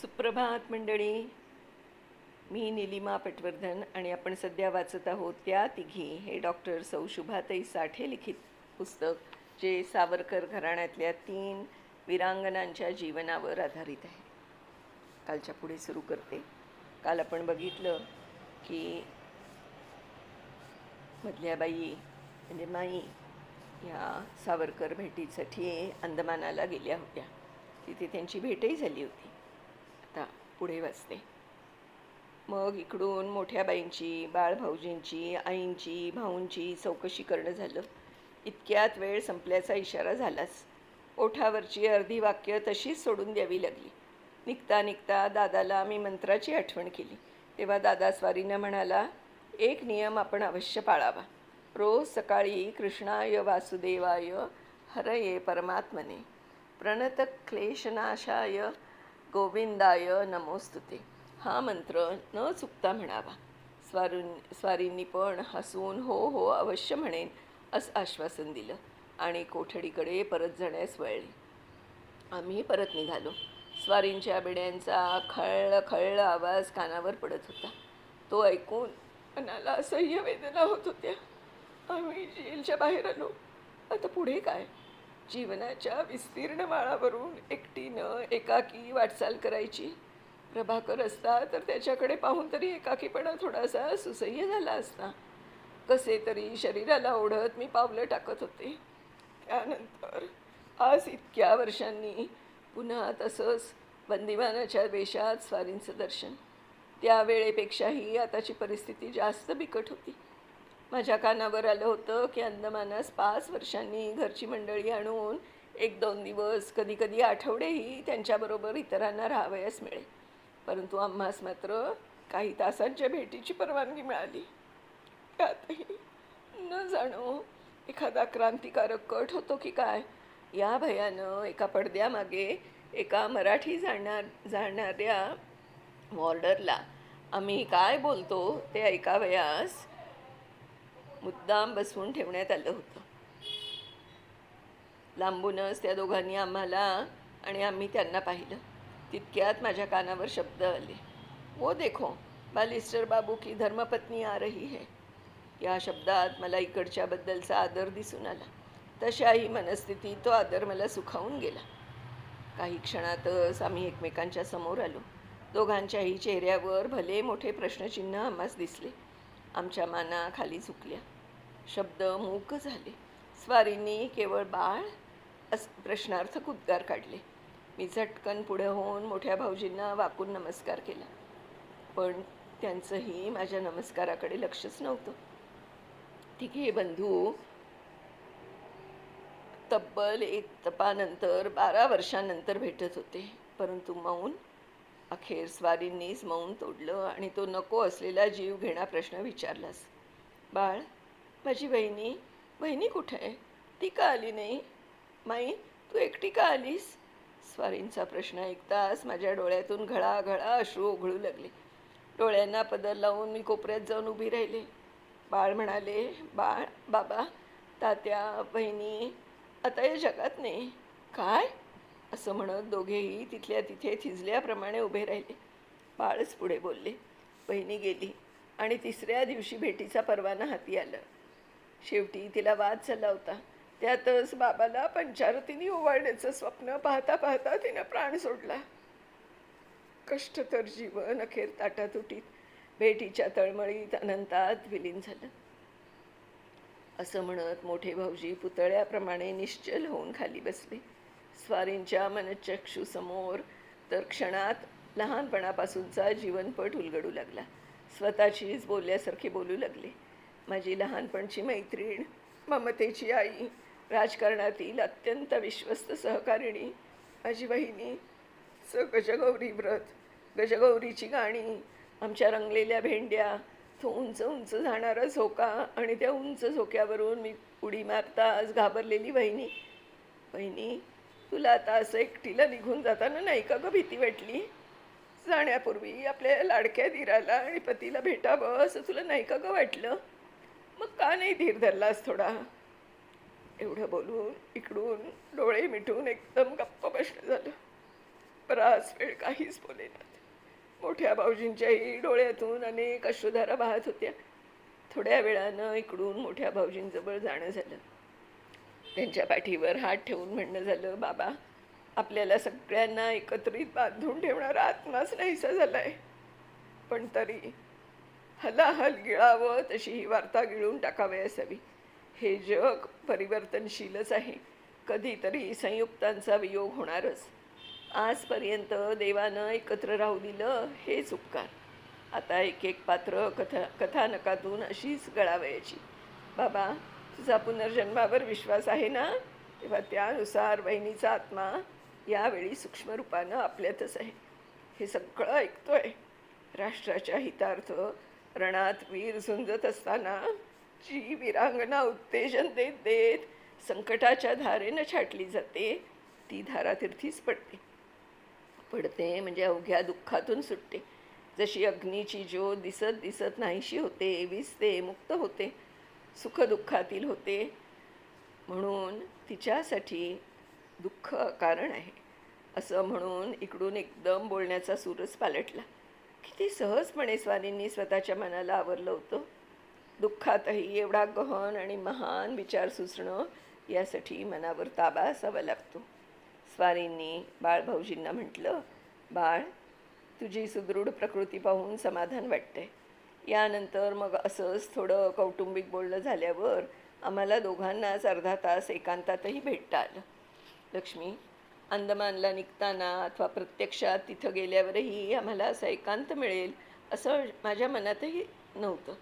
सुप्रभात मंडळी. मी निलिमा पटवर्धन आणि आपण सध्या वाचत आहोत त्या तिघी. हे डॉक्टर सौ शुभाताई साठे लिखित पुस्तक जे सावरकर घराण्यातल्या तीन वीरांगनांच्या जीवनावर आधारित आहे. कालच्या पुढे सुरू करते. काल आपण बघितलं की मधल्या बाई म्हणजे माई ह्या सावरकर भेटीसाठी अंदमानाला गेल्या होत्या. तिथे त्यांची भेटही झाली होती. आता पुढे वाचते. मग इकडून मोठ्या बाईंची बाळभाऊजींची आईंची भाऊंची चौकशी करणं झालं. इतक्यात वेळ संपल्याचा इशारा झालाच. ओठावरची अर्धी वाक्य तशीच सोडून द्यावी लागली. निघता निघता दादाला मी मंत्राची आठवण केली. तेव्हा दादा स्वारीनं म्हणाला एक नियम आपण अवश्य पाळावा. रोज सकाळी कृष्णाय वासुदेवाय हरये परमात्मने. प्रणत क्लेशनाशाय गोविंदाय नमोस्तुते हा मंत्र न चुकता म्हणावा. स्वारून स्वारींनी पण हसून हो हो अवश्य म्हणेन असं आश्वासन दिलं आणि कोठडीकडे परत जाण्यास वळले. आम्ही परत निघालो. स्वारींच्या बिड्यांचा खळ खळ आवाज कानावर पडत होता. तो ऐकून मनाला असह्य वेदना होत होत्या. आम्ही जेलच्या बाहेर आलो. आता पुढे काय? जीवनाच्या विस्तीर्ण माळावरून एकटीनं एकाकी वाटचाल करायची. प्रभाकर असता तर त्याच्याकडे पाहून तरी एकाकीपणा थोडासा सुसह्य झाला असता. कसे तरी शरीराला ओढत मी पावलं टाकत होते. त्यानंतर आज इतक्या वर्षांनी पुन्हा तसंच बंदिवानाच्या वेशात स्वारींचं दर्शन. त्या वेळेपेक्षाही आताची परिस्थिती जास्त बिकट होती. माझ्या कानावर आलं होतं की अंदमानास पाच वर्षांनी घरची मंडळी आणून एक दोन दिवस कधी कधी आठवडेही त्यांच्याबरोबर इतरांना राहावयास मिळेल. परंतु आम्हास मात्र काही तासांच्या भेटीची परवानगी मिळाली. त्यातही न जाणो एखादा क्रांतिकारक कट होतो की काय? या भयानं एका पडद्यामागे एका मराठी जाणार जाणाऱ्या वॉर्डरला आम्ही काय बोलतो ते ऐकावयास मुद्दाम बसवून ठेवण्यात आलं होतं. लांबूनच त्या दोघांनी आम्हाला आणि आम्ही त्यांना पाहिलं. तितक्यात माझ्या कानावर शब्द आले. वो देखो बालिस्टर बाबू की धर्मपत्नी आ रही है. या शब्दात मला इकडच्याबद्दलचा आदर दिसून आला. तशाही मनस्थिती तो आदर मला सुखावून गेला. काही क्षणातच आम्ही एकमेकांच्या समोर आलो. दोघांच्याही चेहऱ्यावर भले मोठे प्रश्नचिन्ह आम्हास दिसले. आमच्या माना खाली झुकल्या. शब्द मूक झाले. स्वारींनी केवळ बाळ अस प्रश्नार्थक उद्गार काढले. मी झटकन पुढे होऊन मोठ्या भाऊजींना वाकून नमस्कार केला. पण त्यांचंही माझ्या नमस्काराकडे लक्षच नव्हतं. तिघे बंधू तब्बल एक तपानंतर बारा वर्षांनंतर भेटत होते. परंतु मौन अखेर स्वारींनीच मौन तोडलं आणि तो नको असलेला जीव घेणा प्रश्न विचारलास. बाळ माझी बहिणी बहिणी कुठे आहे? ती का आली नाही? माई तू एकटी का आलीस? स्वारींचा प्रश्न ऐकताच माझ्या डोळ्यातून घळाघळा अश्रू ओघळू लागले. डोळ्यांना पदर लावून मी कोपऱ्यात जाऊन उभी राहिले. बाळ म्हणाले बाळ बाबा तात्या बहिणी आता या जगात नाही. काय? असं म्हणत दोघेही तिथल्या तिथे थिजल्याप्रमाणे उभे राहिले. बाळच पुढे बोलले. बहिणी गेली आणि तिसऱ्या दिवशी भेटीचा परवाना हाती आला. शेवटी तिला वाद झाला होता. त्यातच बाबाला पंचारतीने ओवाळण्याचं स्वप्न पाहता पाहता तिनं प्राण सोडला. कष्टतर जीवन अखेर ताटातुटीत भेटीच्या तळमळीत अनंतात विलीन झालं. असं म्हणत मोठे भाऊजी पुतळ्याप्रमाणे निश्चल होऊन खाली बसले. स्वारींच्या मनचक्षूसमोर तर क्षणात लहानपणापासूनचा जीवनपट उलगडू लागला. स्वतःचीच बोलल्यासारखे बोलू लागले. माझी लहानपणची मैत्रीण ममतेची आई राजकारणातील अत्यंत विश्वस्त सहकारिणी माझी बहिणी स गजगौरी व्रत गजगौरीची गाणी आमच्या रंगलेल्या भेंड्या तो उंच उंच जाणारा झोका आणि त्या उंच झोक्यावरून मी उडी मारताच घाबरलेली बहिणी बहिणी तुला आता असं एकटीला निघून जाताना नाही का गं भीती वाटली? जाण्यापूर्वी आपल्या लाडक्या धीराला आणि पतीला भेटावं असं तुला नाही का गं वाटलं? मग का नाही धीर धरलास थोडा? एवढं बोलून इकडून डोळे मिटून एकदम गप्प बसणं झालं. बराच वेळ काहीच बोलेनात मोठ्या भाऊजींच्याही डोळ्यातून अनेक अश्रुधारा वाहत होत्या. थोड्या वेळानं इकडून मोठ्या भाऊजींजवळ जाणं झालं. त्यांच्या पाठीवर हात ठेवून म्हणणं झालं बाबा आपल्याला सगळ्यांना एकत्रित बांधून ठेवणारा आत्माच नाहीसा झाला आहे पण तरी हलाहल गिळावं तशी ही वार्ता गिळून टाकावी असावी. हे जग परिवर्तनशीलच आहे. कधीतरी संयुक्तांचा वियोग होणारच. आजपर्यंत देवानं एकत्र राहू दिलं हेच उपकार. आता एक एक पात्र कथा कथानकातून अशीच गळावयाची. बाबा तुझा पुनर्जन्मावर विश्वास आहे ना? तेव्हा त्यानुसार बहिणीचा आत्मा यावेळी सूक्ष्म रूपानं आपल्यातच आहे. हे सगळं ऐकतोय. राष्ट्राच्या हितार्थ रणात वीर झुंजत असताना जी वीरांगना उत्तेजन देत देत संकटाच्या धारेनं छाटली जाते ती धारातीर्थीच पडते. पडते म्हणजे अवघ्या दुःखातून सुटते. जशी अग्नीची ज्योत दिसत दिसत नाहीशी होते विसते मुक्त होते. सुखदुःखातील होते. म्हणून तिच्यासाठी दुःख कारण आहे. असं म्हणून इकडून एकदम बोलण्याचा सूरच पालटला. किती सहजपणे स्वामींनी स्वतःच्या मनाला आवरलं होतं. दुःखातही एवढा गहन आणि महान विचार सुचणं यासाठी मनावर ताबा असावा लागतो. स्वारींनी बाळभाऊजींना म्हटलं बाळ तुझी सुदृढ प्रकृती पाहून समाधान वाटतंय. यानंतर मग असंच थोडं कौटुंबिक बोलणं झाल्यावर आम्हाला दोघांनाच अर्धा तास एकांतातही भेटता आलं लक्ष्मी अंदमानला निघताना अथवा प्रत्यक्षात तिथं गेल्यावरही आम्हाला असं एकांत मिळेल असं माझ्या मनातही नव्हतं.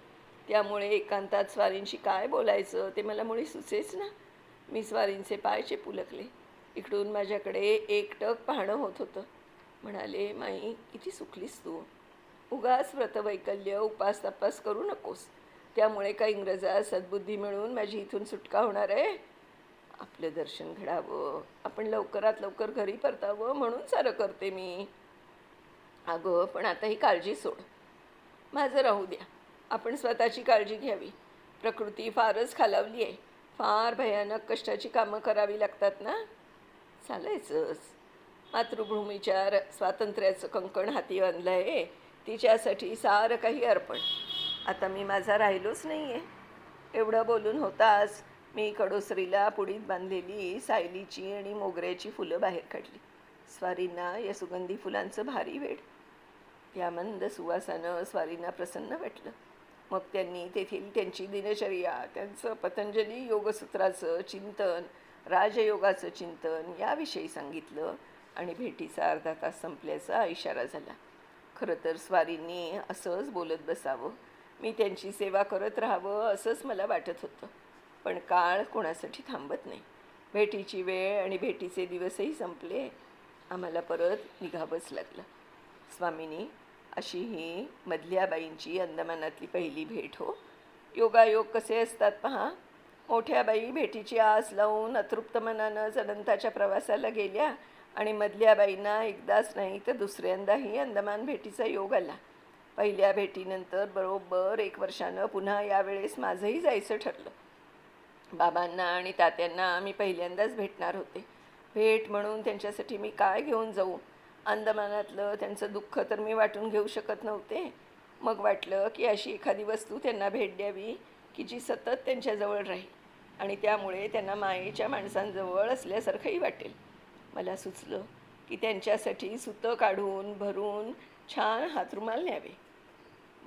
त्यामुळे एकांतात स्वारींशी काय बोलायचं ते मला मुळी सुचेच ना. मी स्वारींचे पायचे पुलकले. इकडून माझ्याकडे एकटक पाहणं होत होतं. म्हणाले माई किती सुखलीस तू. उगाच व्रतवैकल्य उपास तपास करू नकोस. त्यामुळे का इंग्रजा सद्बुद्धी मिळून माझी इथून सुटका होणार आहे? आपलं दर्शन घडावं आपण लवकरात लवकर घरी परतावं म्हणून सारं करते मी. अगं पण आता ही काळजी सोड. माझं राहू द्या. आपण स्वतःची काळजी घ्यावी. प्रकृती फारच खालावली आहे. फार भयानक कष्टाची कामं करावी लागतात ना? चालायचंच. मातृभूमीच्या र- स्वातंत्र्याचं कंकण हाती बांधलं आहे तिच्यासाठी सारं काही अर्पण. आता मी माझा राहिलोच नाही आहे एवढं बोलून होताच मी कडोसरीला पुडीत बांधलेली सायलीची आणि मोगऱ्याची फुलं बाहेर काढली. स्वारींना या सुगंधी फुलांचं भारी वेड. या मंद सुवासानं स्वारींना प्रसन्न वाटलं. मग त्यांनी तेथील त्यांची दिनचर्या त्यांचं पतंजली योगसूत्राचं चिंतन राजयोगाचं चिंतन याविषयी सांगितलं आणि भेटीचा अर्धा तास संपल्याचा इशारा झाला. खरं तर स्वारींनी असंच बोलत बसावं. मी त्यांची सेवा करत राहावं असंच मला वाटत होतं. पण काळ कोणासाठी थांबत नाही. भेटीची वेळ आणि भेटीचे दिवसही संपले. आम्हाला परत निघावंच लागलं. स्वामिनी अशी ही मधल्या बाईंची अंदमानातली पहिली भेट हो. योगायोग कसे असतात पहा. मोठ्या बाई भेटीची आस लावून अतृप्त मनानं अनंताच्या प्रवासाला गेल्या. आणि मधल्या बाईंना एकदाच नाही तर दुसऱ्यांदाही अंदमान भेटीचा योग आला. पहिल्या भेटीनंतर बरोबर एक वर्षानं पुन्हा यावेळेस माझंही जायचं ठरलं. बाबांना आणि तात्यांना मी पहिल्यांदाच भेटणार होते. भेट म्हणून त्यांच्यासाठी मी काय घेऊन जाऊ? अंदमानातलं त्यांचं दुःख तर मी वाटून घेऊ शकत नव्हते. मग वाटलं की अशी एखादी वस्तू त्यांना भेट द्यावी की जी सतत त्यांच्याजवळ राहील आणि त्यामुळे त्यांना मायेच्या माणसांजवळ असल्यासारखंही वाटेल. मला सुचलं की त्यांच्यासाठी सुतं काढून भरून छान हातरुमाल न्यावे.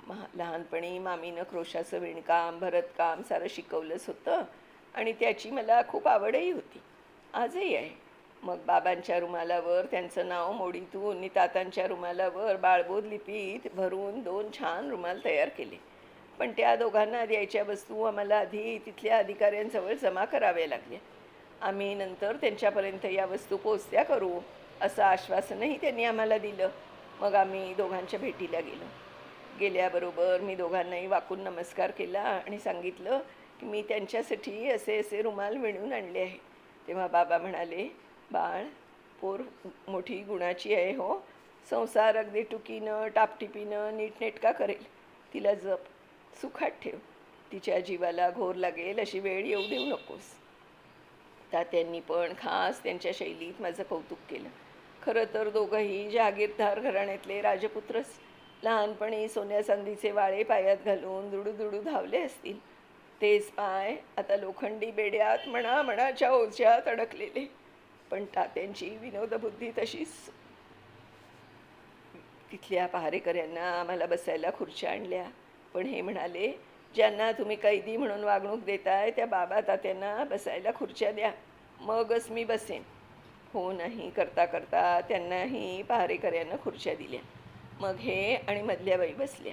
महा लहानपणी मामीनं क्रोशाचं विणकाम भरतकाम सारं शिकवलंच होतं आणि त्याची मला खूप आवडही होती. आजही आहे. मग बाबांच्या रुमालावर त्यांचं नाव मोडीतून आणि तातांच्या रुमालावर बाळबोध लिपीत भरून दोन छान रुमाल तयार केले. पण त्या दोघांना द्यायच्या वस्तू आम्हाला आधी तिथल्या अधिकाऱ्यांजवळ जमा कराव्या लागल्या. आम्ही नंतर त्यांच्यापर्यंत या वस्तू पोचत्या करू असं आश्वासनही त्यांनी आम्हाला दिलं. मग आम्ही दोघांच्या भेटीला गेलो. गेल्याबरोबर मी दोघांनाही वाकून नमस्कार केला आणि सांगितलं की मी त्यांच्यासाठी असे असे रुमाल विणून आणले आहे. तेव्हा बाबा म्हणाले बाळ पोर मोठी गुणाची आहे हो. संसार अगदी टुकीनं टापटिपीनं नीटनेटका करेल. तिला जप. सुखात ठेव. तिच्या जीवाला घोर लागेल अशी वेळ येऊ देऊ नकोस. तात्यांनी पण. खास त्यांच्या शैलीत माझं कौतुक केलं. खरं तर दोघंही जहागीरदार घराण्यातले राजपुत्रच लहानपणी सोन्या चांदीचे वाळे पायात घालून दुडू दुडू धावले असतील. तेच पाय आता लोखंडी बेड्यात म्हणा म्हणाच्या ओझ्यात अडकलेले. पण तात्यांची विनोदबुद्धी तशीच. तिथल्या पहारेकऱ्यांना आम्हाला बसायला खुर्च्या आणल्या. पण हे म्हणाले ज्यांना तुम्ही कैदी म्हणून वागणूक देताय त्या बाबा तात्यांना बसायला खुर्च्या द्या. मगच मी बसेन. हो नाही करता करता त्यांनाही पहारेकऱ्यांना खुर्च्या दिल्या. मग हे आणि मधल्या बाई बसल्या.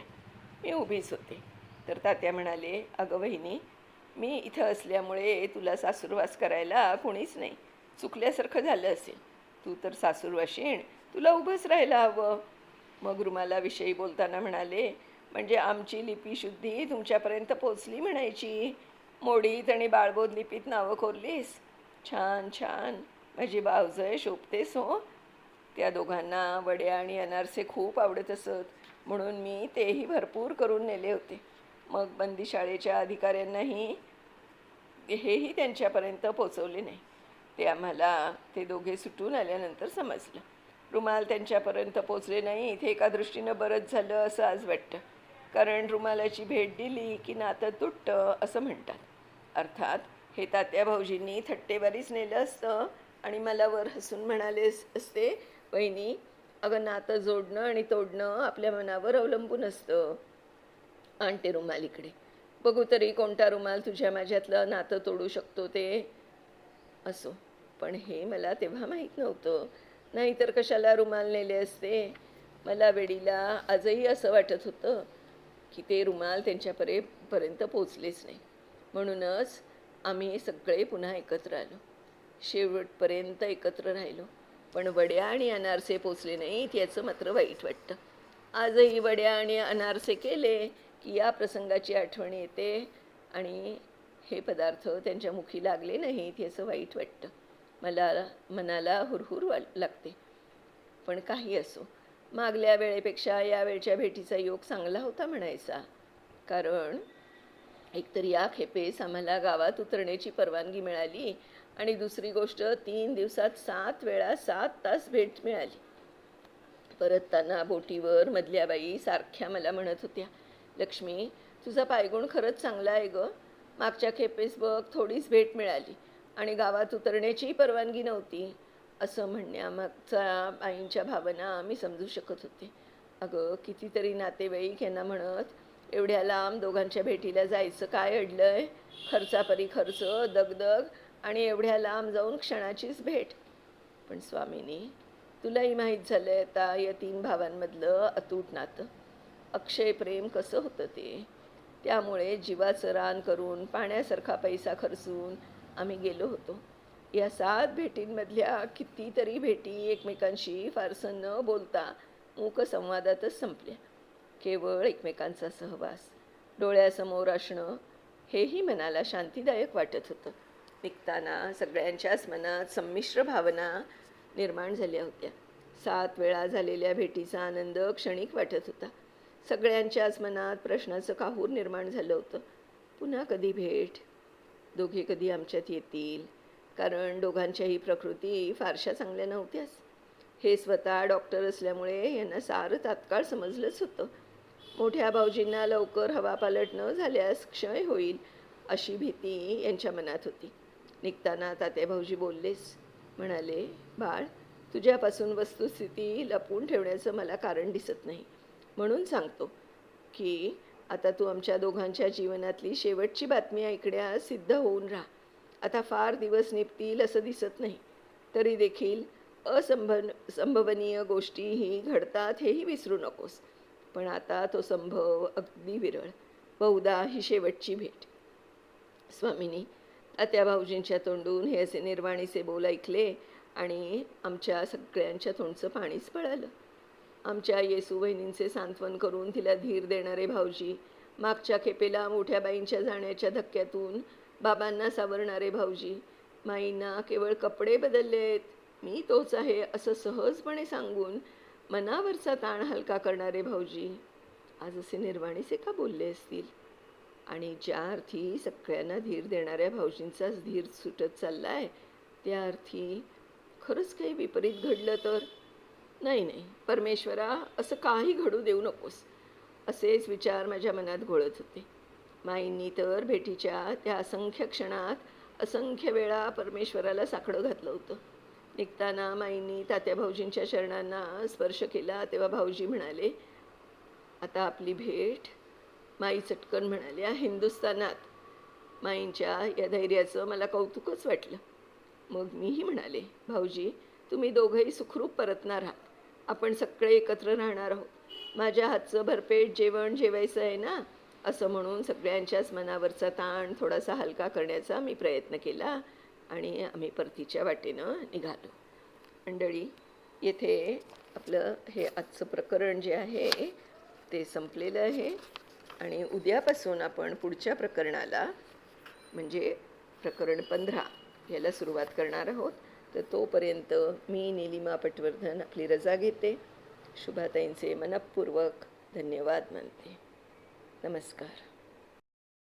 मी उभीच होते. तर तात्या म्हणाले अगं बहिणी मी इथं असल्यामुळे तुला सासूरवास करायला कोणीच नाही. चुकल्यासारखं झालं असेल. तू तर सासूरवाशीण. तुला उभंच राहायला हवं. मग रुमालाविषयी बोलताना म्हणाले म्हणजे आमची लिपी शुद्धी तुमच्यापर्यंत पोचली म्हणायची. मोडीत आणि बाळबोध लिपीत नावं कोरलीस छान छान. माझी बावजय शोभतेस हो. त्या दोघांना वड्या आणि अनारसे खूप आवडत असत. म्हणून मी तेही भरपूर करून नेले होते. मग बंदीशाळेच्या अधिकाऱ्यांनाही हेही त्यांच्यापर्यंत पोचवले नाही. ते आम्हाला ते दोघे सुटून आल्यानंतर समजलं. रुमाल त्यांच्यापर्यंत पोचले नाही. इथे एका दृष्टीनं बरंच झालं असं आज वाटतं. कारण रुमालाची भेट दिली की नातं तुटतं असं म्हणतात. अर्थात हे तात्या भाऊजींनी थट्टेबारीच नेलं असतं आणि मला वर हसून म्हणाले असते बहिणी अगं नातं जोडणं आणि तोडणं आपल्या मनावर अवलंबून असतं. आणते रुमाल इकडे. बघू तरी कोणता रुमाल तुझ्या माझ्यातलं नातं तोडू शकतो ते. असो. पण हे मला तेव्हा माहीत नव्हतं. नाहीतर कशाला रुमाल नेले असते? मला वेडीला आजही असं वाटत होतं. की ते रुमाल त्यांच्यापर्यंत पोचलेच नाही. म्हणूनच आम्ही सगळे पुन्हा एकत्र आलो. शेवटपर्यंत एकत्र राहिलो. पण वड्या आणि अनारसे पोचले नाहीत याचं मात्र वाईट वाटतं. आजही वड्या आणि अनारसे केले की या प्रसंगाची आठवण येते आणि हे पदार्थ त्यांच्या मुखी लागले नाहीत याचं वाईट वाटतं. मला मनाला हुरहुर वा लागते. पण काही असो. मागल्या वेळेपेक्षा या वेळच्या भेटीचा योग चांगला होता म्हणायचा. कारण एकतर या खेपेस आम्हाला गावात उतरण्याची परवानगी मिळाली आणि दुसरी गोष्ट तीन दिवसात सात वेळा सात तास भेट मिळाली. परतताना बोटीवर मधल्या बाई सारख्या मला म्हणत होत्या लक्ष्मी तुझा पायगुण खरंच चांगला आहे गं. मागच्या खेपेस बघ थोडीच भेट मिळाली आणि गावात उतरण्याचीही परवानगी नव्हती. असं म्हणण्यामागचा आईंच्या भावना आम्ही समजू शकत होते. अगं कितीतरी नातेवाईक यांना म्हणत एवढ्या लांब दोघांच्या भेटीला जायचं काय अडलं आहे खर्चापरी खर्च दगदग आणि एवढ्या लांब जाऊन क्षणाचीच भेट. पण स्वामीनी तुलाही माहीत झालं आहे आता या तीन भावांमधलं अतूट नातं. अक्षय प्रेम कसं होतं ते? त्यामुळे जीवाचं रान करून पाण्यासारखा पैसा खर्चून आम्ही गेलो होतो. या सात भेटींमधल्या कितीतरी भेटी एकमेकांशी फारसं न बोलता मूकसंवादातच संपल्या. केवळ एकमेकांचा सहवास डोळ्यासमोर असणं हेही मनाला शांतीदायक वाटत होतं. निघताना सगळ्यांच्याच मनात संमिश्र भावना निर्माण झाल्या होत्या. सात वेळा झालेल्या भेटीचा आनंद क्षणिक वाटत होता. सगळ्यांच्याच मनात प्रश्नाचं काहूर निर्माण झालं होतं. पुन्हा कधी भेट? दोघे कधी आमच्यात येतील? कारण दोघांच्याही प्रकृती फारशा चांगल्या नव्हत्याच. हे स्वतः डॉक्टर असल्यामुळे यांना सारं तात्काळ समजलंच होतं. मोठ्या भाऊजींना लवकर हवा पालट न झाल्यास क्षय होईल अशी भीती यांच्या मनात होती. निघताना तात्या भाऊजी बोललेच. म्हणाले बाळ तुझ्यापासून वस्तुस्थिती लपवून ठेवण्याचं मला कारण दिसत नाही. म्हणून सांगतो की आता तू आमच्या दोघांच्या जीवनातली शेवटची बातमी ऐकण्यास सिद्ध होऊन राहा. आता फार दिवस निपतील असं दिसत नाही. तरी देखील असंभ संभवनीय गोष्टीही घडतात हेही विसरू नकोस. पण आता तो संभव अगदी विरळ. बहुधा ही शेवटची भेट. स्वामिनी तात्या भाऊजींच्या तोंडून हे असे निर्वाणीचे बोल ऐकले आणि आमच्या सगळ्यांच्या तोंडचं पाणीच पळालं. आमच्या येसू बहिणींचे सांत्वन करून तिला धीर देणारे भाऊजी मागच्या खेपेला मोठ्या बाईंच्या जाण्याच्या धक्क्यातून बाबांना सावरणारे भाऊजी माईंना केवळ कपडे बदललेत मी तोच आहे असं सहजपणे सांगून मनावरचा ताण हलका करणारे भाऊजी. आज असे निर्वाणीचे का बोलले असतील? आणि ज्या अर्थी सगळ्यांना धीर देणाऱ्या भाऊजींचाच धीर सुटत चालला आहे त्या अर्थी खरंच काही विपरीत घडलं तर? नाही नाही. परमेश्वरा असं काही घडू देऊ नकोस. असेच विचार माझ्या मनात घोळत होते. माईंनी तर भेटीच्या त्या असंख्य क्षणात असंख्य वेळा परमेश्वराला साकडं घातलं होतं. निघताना माईंनी तात्या भाऊजींच्या चरणांना स्पर्श केला तेव्हा भाऊजी म्हणाले आता आपली भेट माई चटकन म्हणाल्या हिंदुस्थानात. माईंच्या या धैर्याचं मला कौतुकच वाटलं. मग मीही म्हणाले भाऊजी तुम्ही दोघंही सुखरूप परतणार आहात. आपण सगळे एकत्र राहणार आहोत. माझ्या हातचं भरपेट जेवण जेवायचं आहे ना असं म्हणून सगळ्यांच्याच मनावरचा ताण थोडासा हलका करण्याचा मी प्रयत्न केला आणि आम्ही परतीच्या वाटेनं निघालो. मंडळी येथे आपलं हे आजचं प्रकरण जे आहे ते संपलेलं आहे आणि उद्यापासून आपण पुढच्या प्रकरणाला म्हणजे प्रकरण पंधरा याला सुरुवात करणार आहोत. तर तोपर्यंत मी निलिमा पटवर्धन आपली रजा घेते. शुभाताईंचे मनपूर्वक धन्यवाद मानते. नमस्कार.